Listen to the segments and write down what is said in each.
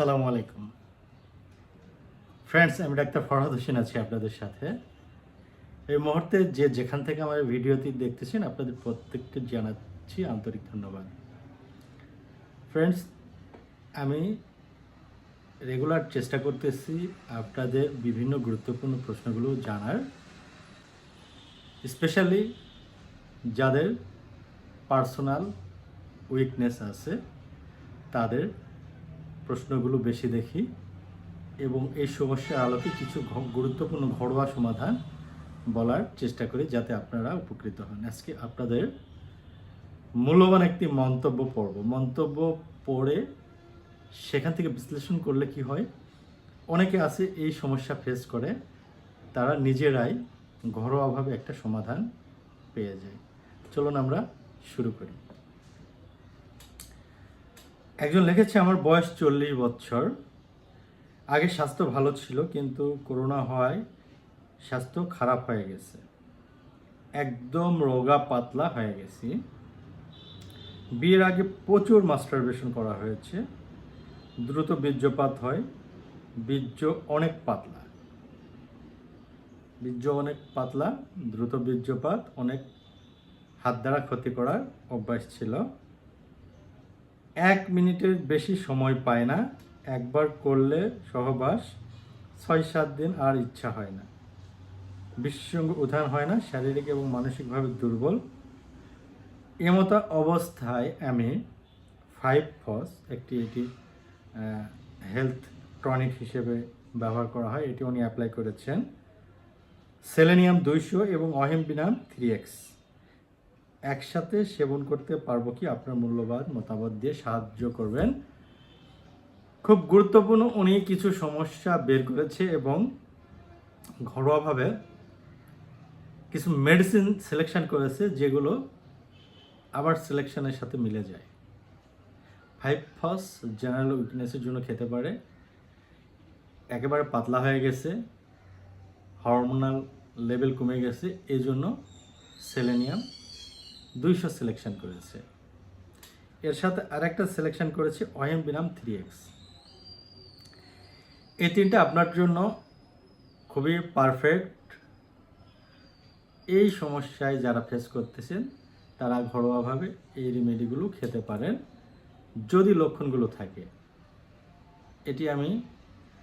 সালামু আলাইকুম। ফ্রেন্ডস আমি ডাক্তার ফরহাদ হোসেন আছি আপনাদের সাথে। এই মুহূর্তে যে যেখান থেকে আমার ভিডিওটি দেখতেছেন, আপনাদের প্রত্যেককে জানাচ্ছি আন্তরিক ধন্যবাদ। ফ্রেন্ডস আমি রেগুলার চেষ্টা করতেছি আপনাদের বিভিন্ন গুরুত্বপূর্ণ প্রশ্নগুলো জানার। স্পেশালি যাদের পার্সোনাল উইকনেস আছে, তাদের প্রশ্নগুলো বেশি দেখি এবং এই সমস্যার আলোকে কিছু গুরুত্বপূর্ণ ঘরোয়া সমাধান বলার চেষ্টা করি যাতে আপনারা উপকৃত হন। আজকে আপনাদের মূল্যবান একটি মন্তব্য পড়ব। মন্তব্য পড়ে সেখান থেকে বিশ্লেষণ করলে কি হয়? অনেকে আছে এই সমস্যা ফেস করে, তারা নিজেরাই ঘরোয়াভাবে একটা সমাধান পেয়ে যায়। চলুন আমরা শুরু করি। একজন লিখেছে, আমার বয়স চল্লিশ বছর। আগে স্বাস্থ্য ভালো ছিল, কিন্তু করোনা হওয়ায় স্বাস্থ্য খারাপ হয়ে গেছে। একদম রোগা পাতলা হয়ে গেছি। বিয়ের আগে প্রচুর মাস্টারবেশন করা হয়েছে। দ্রুত বীর্যপাত হয়। বীর্য অনেক পাতলা। বীর্য অনেক পাতলা, দ্রুত বীর্যপাত, অনেক হাত দ্বারা ক্ষতি করার অভ্যাস ছিল। এক মিনিটের বেশি সময় পায় না। একবার করলে সহবাস ছয় সাত দিন আর ইচ্ছা হয় না। বিশেষজ্ঞ উদাহরণ হয় না, শারীরিক এবং মানসিকভাবে দুর্বল। এমতো অবস্থায় আমি ফাইভ ফস একটি, এটি হেলথ টনিক হিসেবে ব্যবহার করা হয়। এটি উনি অ্যাপ্লাই করেছেন। সেলেনিয়াম দুইশো এবং অহেমবিনাম থ্রি এক্স। একসাথে সেবন করতে পারব কি? আপনার মূল্যবান মতামত দিয়ে সাহায্য করবেন। খুব গুরুত্বপূর্ণ উনি কিছু সমস্যা বের করেছে এবং ঘরোয়াভাবে কিছু মেডিসিন সিলেকশন করেছে যেগুলো আবার সিলেকশনের সাথে মিলে যায়। ফাইভ ফস জেনারেল উইকনেসের জন্য খেতে পারে। একেবারে পাতলা হয়ে গেছে। হরমোনাল লেভেল কমে গেছে। এই জন্য সেলেনিয়াম দুইশো সিলেকশন করেছে। এর সাথে আরেকটা সিলেকশন করেছে অয়েম বিনাম থ্রি এক্স এই তিনটা আপনার জন্য খুবই পারফেক্ট এই সমস্যায় যারা ফেস করতেছেন, তারা ঘরোয়াভাবে এই রেমেডিগুলো খেতে পারেন, যদি লক্ষণগুলো থাকে। এটি আমি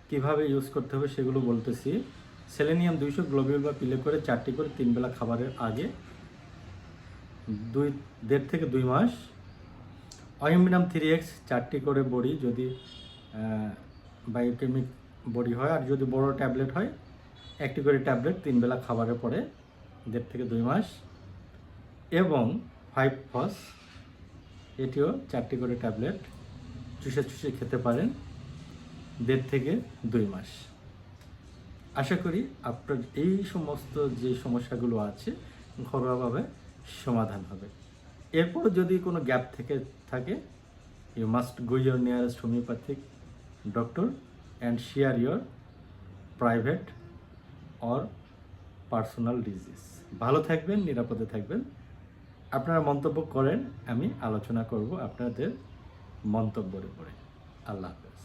কীভাবে ইউজ করতে হবে সেগুলো বলতেছি। সেলেনিয়াম দুইশো গ্লোবিউল বা পিলে করে চারটি করে তিন বেলা খাবারের আগে দুই, দেড় থেকে দুই মাস। অয়েমিনাম থ্রি এক্স চারটি করে বড়ি যদি বায়োকেমিক বড়ি হয়, আর যদি বড় ট্যাবলেট হয়, একটি করে ট্যাবলেট তিন বেলা খাবারের পরে দেড় থেকে দুই মাস। এবং ফাইভ ফস, এটিও চারটি করে ট্যাবলেট চুষে চুষে খেতে পারেন, দেড় থেকে দুই মাস। আশা করি আপনার এই সমস্ত যে সমস্যাগুলো আছে, ঘরোয়াভাবে সমাধান হবে। এরপর যদি কোনো গ্যাপ থেকে, থাকে you must go your nearest homeopathic doctor and share your private or personal disease ভালো থাকবেন, নিরাপদে থাকবেন। আপনারা মন্তব্য করেন, আমি আলোচনা করব আপনাদের মন্তব্যের উপরে। আল্লাহ হাফেজ।